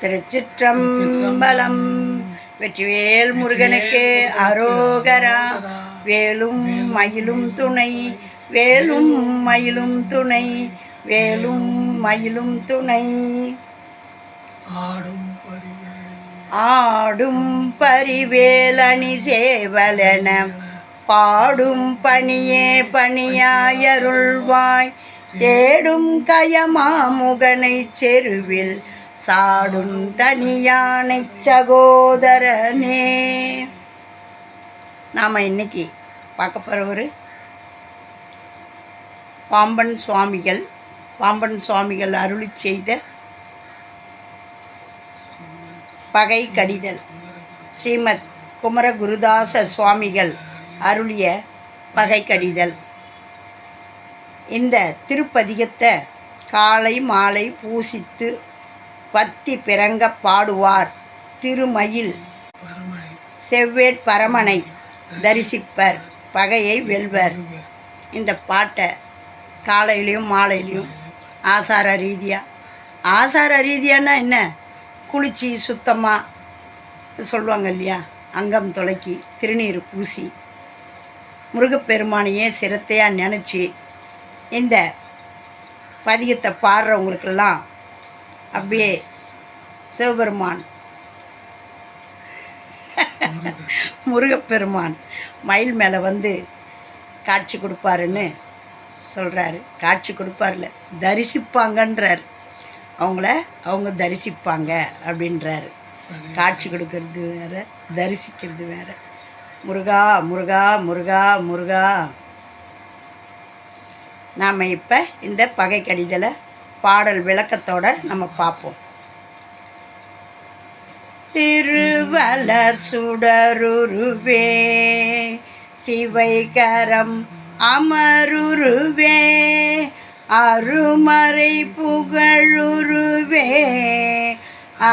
திருச்சிற்றம்பலம். வெற்றிவேல் முருகனுக்கு அரோகரா. வேலும் மயிலும் துணை. வேலும் மயிலும் துணை. வேலும் மயிலும் துணை. ஆடும் ஆடும் பரிவேலணி சேவலென. பாடும் பணியே பணியாயருள்வாய் தேடும் கயமாமுகனை செருவில். சாடும் தனியானை சகோதரனே. நாம் இன்னைக்கு பார்க்க போகிற ஒரு பாம்பன் சுவாமிகள் பாம்பன் சுவாமிகள் அருளி செய்த பகை கடிதல். ஸ்ரீமத் குமர குருதாச சுவாமிகள் அருளிய பகை கடிதல். இந்த திருப்பதிகத்தை காலை மாலை பூசித்து பத்தி பிறங்க பாடுவார். திருமயில் செவ்வேட் பரமனை தரிசிப்பர். பகையை வெல்வர். இந்த பாட்டை காலையிலையும் மாலையிலையும் ஆசார ரீதியாக ஆசார ரீதியானா என்ன? குளிச்சு சுத்தமாக சொல்லுவாங்க இல்லையா? அங்கம் துளைக்கி திருநீர் பூசி. முருகப்பெருமானையே சிரத்தையாக நினச்சி இந்த பதிகத்தை பாடுறவங்களுக்கெல்லாம் அப்படியே சிவபெருமான். முருகப்பெருமான் மயில் மேலே வந்து காட்சி கொடுப்பாருன்னு சொல்கிறாரு காட்சி கொடுப்பார்ல. தரிசிப்பாங்கன்றார். அவங்கள அவங்க தரிசிப்பாங்க அப்படின்றாரு. காட்சி கொடுக்கறது வேற தரிசிக்கிறது வேற. முருகா முருகா முருகா முருகா. நாம் இப்போ இந்த பகை கடிதலை பாடல் விளக்கத்தோட நம்ம பார்ப்போம். திருவலர் சுடருருவே சிவைகரம் அமருருவே அருமறை புகழுருவே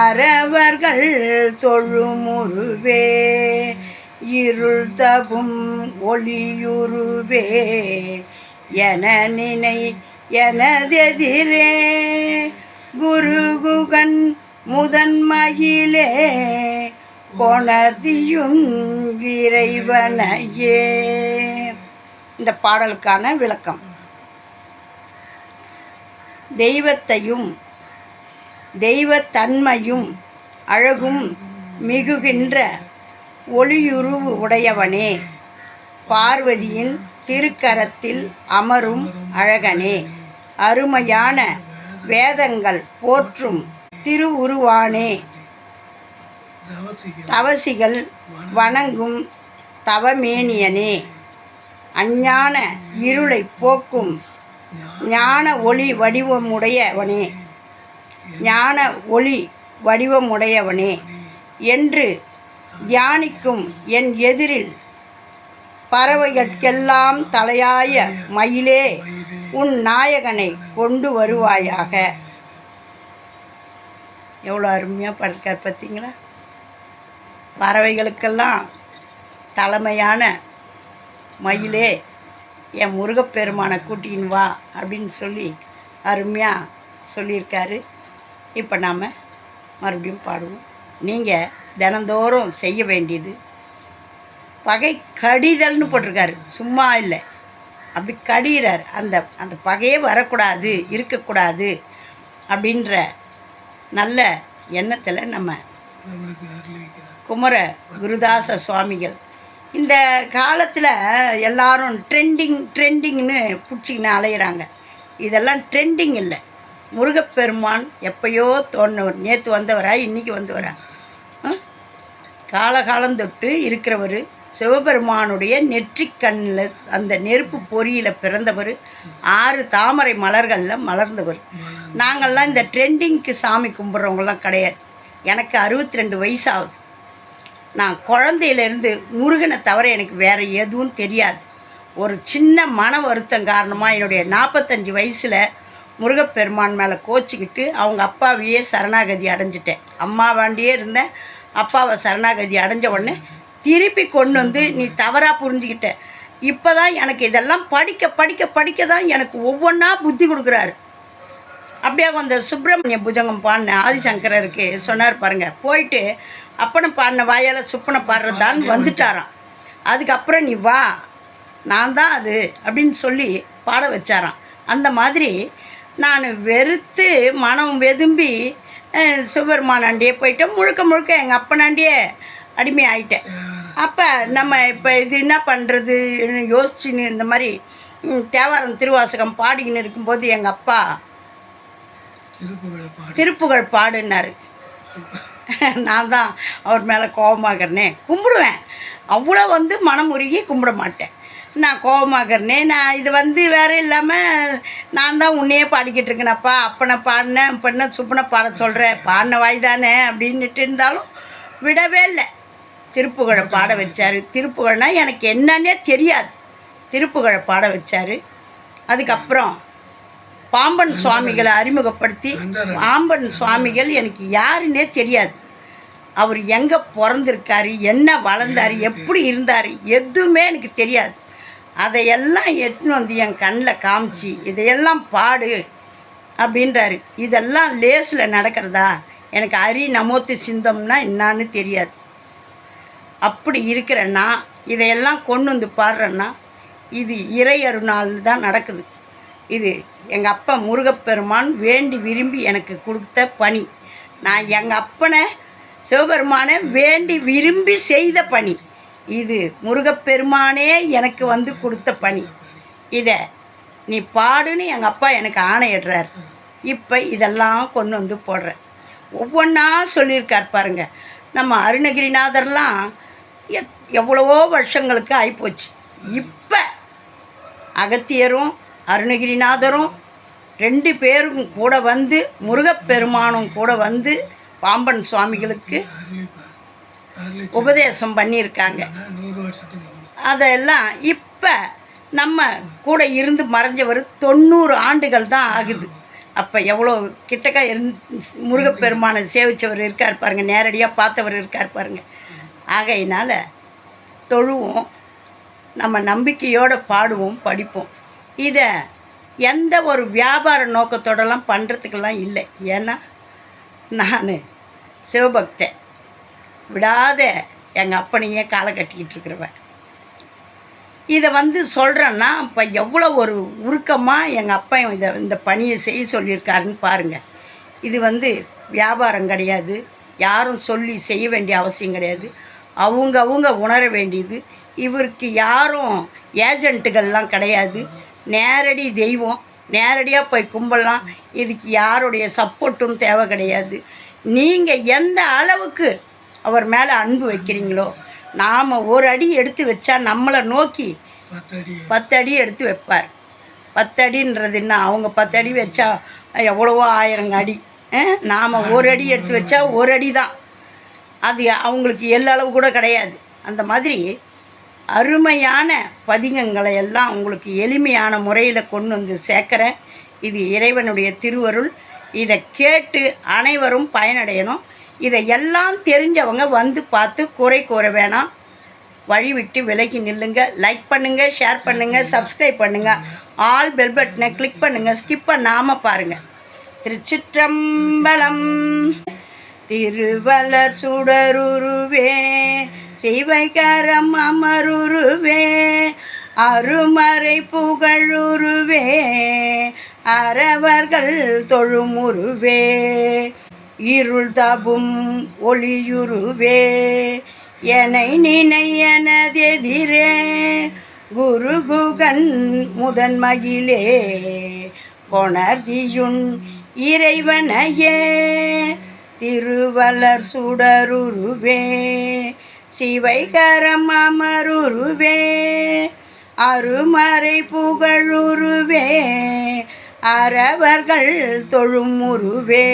அறவர்கள் தொழுமுருவே இருள் தகும் ஒளியுருவே என நினை எனதெதிரே குருகுகன் முதன்மயிலே கொணர்தியும் இறைவனையே. இந்த பாடலுக்கான விளக்கம். தெய்வத்தையும் தெய்வத்தன்மையும் அழகும் மிகுகின்ற ஒளியுருவு உடையவனே பார்வதியின் திருக்கரத்தில் அமரும் அழகனே. அருமையான வேதங்கள் போற்றும் திருவுருவானே. தவசிகள் தவசிகள் வணங்கும் தவமேனியனே. அஞ்ஞான இருளை போக்கும் ஞான ஒளி வடிவமுடையவனே. ஞான ஒளி வடிவமுடையவனே. என்று தியானிக்கும் என் எதிரில் பறவைகட்கெல்லாம் தலையாய மயிலே உன் நாயகனை கொண்டு வருவாயாக. எவ்வளோ அருமையாக படுக்கார் பார்த்தீங்களா பறவைகளுக்கெல்லாம் தலைமையான மயிலே என் முருகப்பெருமானை கூட்டின்னு வா அப்படின்னு சொல்லி அருமையாக சொல்லியிருக்காரு. இப்போ நாம் மறுபடியும் பாடுவோம். நீங்கள் தினந்தோறும் செய்ய வேண்டியது பகை கடிதல்னு போட்டிருக்காரு. சும்மா இல்லை. அப்படி கடிகிறார் அந்த அந்த பகையே வரக்கூடாது இருக்கக்கூடாது அப்படின்ற நல்ல எண்ணத்தில் நம்ம குமர குருதாச சுவாமிகள். இந்த காலத்தில் எல்லாரும் ட்ரெண்டிங் ட்ரெண்டிங்னு பிடிச்சிக்கின்னு அலையிறாங்க. இதெல்லாம் ட்ரெண்டிங் இல்லை. முருகப்பெருமான் எப்பயோ தோன்றவர். நேற்று வந்தவரா இன்னைக்கு வந்தவரா? காலகாலம் தொட்டு இருக்கிறவர் சிவபெருமானுடைய நெற்றிக் கண்ணில் அந்த நெருப்பு பொறியில் பிறந்தவர். ஆறு தாமரை மலர்களில் மலர்ந்தவர். நாங்கள்லாம் இந்த ட்ரெண்டிங்க்கு சாமி கும்பிட்றவங்களாம் கிடையாது. எனக்கு அறுபத்தி ரெண்டு வயசு ஆகுது நான் குழந்தையிலேருந்து முருகனை தவிர எனக்கு வேறு எதுவும் தெரியாது. ஒரு சின்ன மன வருத்தம் காரணமாக என்னுடைய நாற்பத்தஞ்சு வயசில் முருகப்பெருமான் மேலே கோச்சிக்கிட்டு அவங்க அப்பாவையே சரணாகதி அடைஞ்சிட்டேன். அம்மாவாண்டியே இருந்தேன். அப்பாவை சரணாகதி அடைஞ்ச உடனே திருப்பி கொண்டு வந்து நீ தவறாக புரிஞ்சுக்கிட்ட. இப்போ தான் எனக்கு இதெல்லாம் படிக்க படிக்க படிக்க தான் எனக்கு ஒவ்வொன்றா புத்தி கொடுக்குறாரு. அப்படியே அந்த சுப்பிரமணிய புஜங்கம் பாடின ஆதிசங்கரருக்கு சொன்னார் பாருங்க போயிட்டு அப்பனை பாடின வாயால் சுப்பனை பாடுறதான் வந்துட்டாராம். அதுக்கப்புறம் நீ வா நான் தான் அது அப்படின்னு சொல்லி பாட வச்சாராம். அந்த மாதிரி நான் வெறுத்து மனம் வெதும்பி அஹ், சிவபெருமானாண்டியே போயிட்டேன் முழுக்க முழுக்க எங்கள் அப்பனாண்டியே அடிமை ஆயிட்டேன் அப்போ நம்ம இப்போ இது என்ன பண்ணுறது யோசிச்சுன்னு இந்த மாதிரி தேவாரம் திருவாசகம் பாடிக்கின்னு இருக்கும்போது எங்கள் அப்பா திருப்புகழ் பாடுனாரு. நான் தான் அவர் மேலே கோபமாகறனே கும்பிடுவேன். அவ்வளோ வந்து மனம் உருகி கும்பிட மாட்டேன். நான் கோபமாகறனே நான் இது வந்து வேற இல்லாமல் நான் தான் உன்னையே பாடிக்கிட்டு இருக்கேனப்பா அப்பனை பாடினேன் பெண்ணை சுப்பனை பாட சொல்கிறேன் பாடின வாய் தானே அப்படின்னுட்டு இருந்தாலும் விடவே இல்லை. திருப்புகழை பாட வச்சார். திருப்புகழ்னா எனக்கு என்னன்னே தெரியாது. திருப்புகழை பாட வச்சார். அதுக்கப்புறம் பாம்பன் சுவாமிகளை அறிமுகப்படுத்தி பாம்பன் சுவாமிகள் எனக்கு யாருன்னே தெரியாது. அவர் எங்கே பிறந்திருக்காரு என்ன வளர்ந்தார் எப்படி இருந்தார் எதுவுமே எனக்கு தெரியாது. அதையெல்லாம் எட்டுன்னு வந்து என் கண்ணில் காமிச்சு இதையெல்லாம் பாடு அப்படின்றாரு. இதெல்லாம் லேஸில் நடக்கிறதா? எனக்கு அரி நமோத்து சிந்தம்னா என்னான்னு தெரியாது. அப்படி இருக்கிறேன்னா இதையெல்லாம் கொண்டு வந்து பாடுறேன்னா இது இறை தான் நடக்குது. இது எங்கள் அப்பா முருகப்பெருமான் வேண்டி விரும்பி எனக்கு கொடுத்த பணி. நான் எங்கள் அப்பனை சிவபெருமானை வேண்டி விரும்பி செய்த பணி. இது முருகப்பெருமானே எனக்கு வந்து கொடுத்த பணி. இதை நீ பாடுன்னு எங்கள் அப்பா எனக்கு ஆணையிடுறார். இப்போ இதெல்லாம் கொண்டு வந்து போடுறேன். ஒவ்வொன்றா சொல்லியிருக்கார் பாருங்க. நம்ம அருணகிரிநாதர்லாம் எவ்வளவோ வருஷங்களுக்கு ஆகிப்போச்சு இப்போ அகத்தியரும் அருணகிரிநாதரும் ரெண்டு பேரும் கூட வந்து முருகப்பெருமானும் கூட வந்து பாம்பன் சுவாமிகளுக்கு உபதேசம் பண்ணியிருக்காங்க. அதெல்லாம் இப்போ நம்ம கூட இருந்து மறைஞ்சவர் தொண்ணூறு ஆண்டுகள் தான் ஆகுது. அப்போ எவ்வளோ கிட்டக்க இருந்து முருகப்பெருமானை சேவிச்சவர் இருக்கார் பாருங்கள் நேரடியாக பார்த்தவர் இருக்கார் பாருங்கள் ஆகையினால் தொழுவோம். நம்ம நம்பிக்கையோடு பாடுவோம் படிப்போம். இதை எந்த ஒரு வியாபார நோக்கத்தோடலாம் பண்ணுறதுக்கெல்லாம் இல்லை. ஏன்னா நான் சிவபக்தன். விடாத எங்கள் அப்பனையே காலை கட்டிக்கிட்டு இருக்கிறவன். இதை வந்து சொல்கிறேன்னா இப்போ எவ்வளோ ஒரு உருக்கமாக எங்கள் அப்பா இதை இந்த பணியை செய்ய சொல்லியிருக்காருன்னு பாருங்கள் இது வந்து வியாபாரம் கிடையாது. யாரும் சொல்லி செய்ய வேண்டிய அவசியம் கிடையாது. அவங்க அவங்க உணர வேண்டியது. இவருக்கு யாரும் ஏஜென்ட்டுகள்லாம் கிடையாது. நேரடி தெய்வம் நேரடியாக போய் கும்பிடலாம் இதுக்கு யாருடைய சப்போர்ட்டும் தேவை கிடையாது. நீங்கள் எந்த அளவுக்கு அவர் மேலே அன்பு வைக்கிறீங்களோ நாம் ஒரு அடி எடுத்து வச்சா நம்மளை நோக்கி பத்தடி. பத்து அடி எடுத்து வைப்பார். பத்து அடின்றது என்ன? அவங்க பத்து அடி வச்சா எவ்வளவோ ஆயிரங்க அடி. நாம் ஒரு அடி எடுத்து வச்சா ஒரு அடி தான் அது அவங்களுக்கு எல்லளவு கூட கிடையாது. அந்த மாதிரி அருமையான பதிகங்களை எல்லாம் உங்களுக்கு எளிமையான முறையில் கொண்டு வந்து சேர்க்குறேன். இது இறைவனுடைய திருவருள். இதை கேட்டு அனைவரும் பயனடையணும். இதை எல்லாம் தெரிஞ்சவங்க வந்து பார்த்து குறை கூற வேணாம். வழி விட்டு விலகி நில்லுங்க. லைக் பண்ணுங்கள் ஷேர் பண்ணுங்கள் சப்ஸ்கிரைப் பண்ணுங்கள் ஆல் பெல் பட்டனை கிளிக் பண்ணுங்கள் ஸ்கிப் பண்ணாமல் பாருங்கள் திருச்சிற்றம்பலம். திருவளர் சுடருருவே சிவைகரம் அமருருவே அருமறை புகழுருவே அறவர்கள் தொழுமுருவே இருள் தபும் ஒளியுருவே என்னை நினை எனதெதிரே குரு குகன் முதன்மையிலே கொணர்தியுன் இறைவனையே திருவளர் சுடருருவே சிவைகரம் அமருருவே அருமறை புகழுருவே அறவர்கள் தொழுமுருவே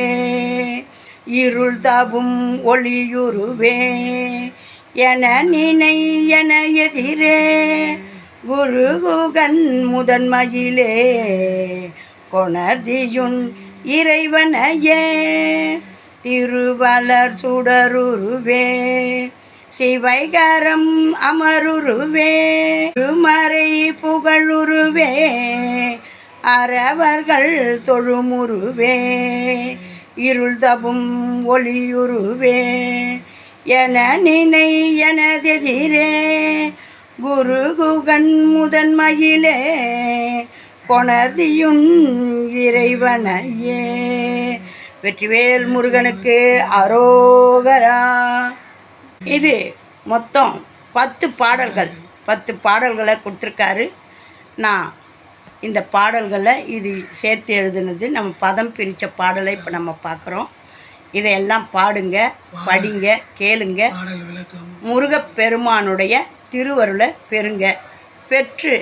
இருள் தபும் ஒளியுருவே என நினை என எதிரே குருகுகன் முதன்மையிலே கொணர்தியுன் இறைவனையே. திருவலர் சுடருருவே சிவைகரம் அமருருவே மறை புகழுருவே அறவர்கள் தொழுமுருவே இருள் தபும் ஒளியுருவே. என நினை எனதெதிரே குரு குகன் முதன்மையிலே கொணர்தியுண் இறைவனையே. வெற்றிவேல் முருகனுக்கு அரோகரா. இது மொத்தம் பத்து பாடல்கள். பத்து பாடல்களை கொடுத்துருக்காரு. நான் இந்த பாடல்களை இது சேர்த்து எழுதுனது நம்ம பதம் பிரித்த பாடலை இப்போ நம்ம பார்க்குறோம். இதையெல்லாம் பாடுங்க படிங்க கேளுங்க. முருகப்பெருமானுடைய திருவருளை பெறுங்க. பெற்று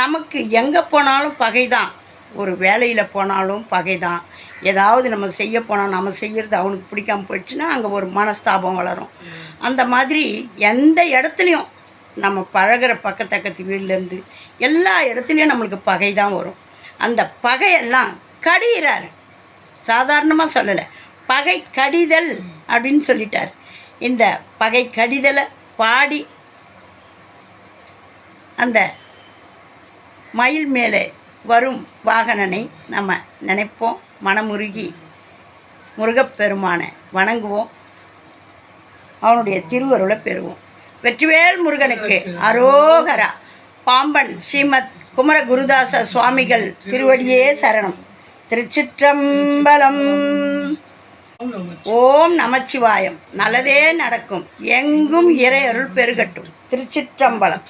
நமக்கு எங்கே போனாலும் பகை தான் ஒரு வேலையில் போனாலும் பகை தான் ஏதாவது நம்ம செய்ய போனால் நம்ம செய்கிறது அவனுக்கு பிடிக்காம போயிடுச்சுன்னா அங்கே ஒரு மனஸ்தாபம் வளரும். அந்த மாதிரி எந்த இடத்துலையும் நம்ம பழகுற பக்கத்தக்கத்து வீட்டிலேருந்து எல்லா இடத்துலையும் நம்மளுக்கு பகை தான் வரும். அந்த பகையெல்லாம் கடிகிறார் சாதாரணமாக சொல்லலை. பகை கடிதல் அப்படின்னு சொல்லிட்டார். இந்த பகை கடிதலை பாடி அந்த மயில் மேலே வரும் வாகனனை நம்ம நினைப்போம். மனமுருகி முருகப்பெருமானை வணங்குவோம். அவனுடைய திருவருளை பெறுவோம். வெற்றிவேல் முருகனுக்கு அரோகரா. பாம்பன் ஸ்ரீமத் குமர குருதாச சுவாமிகள் திருவடியே சரணம். திருச்சிற்றம்பலம். ஓம் நமச்சிவாயம். நல்லதே நடக்கும். எங்கும் இறையருள் பெருகட்டும். திருச்சிற்றம்பலம்.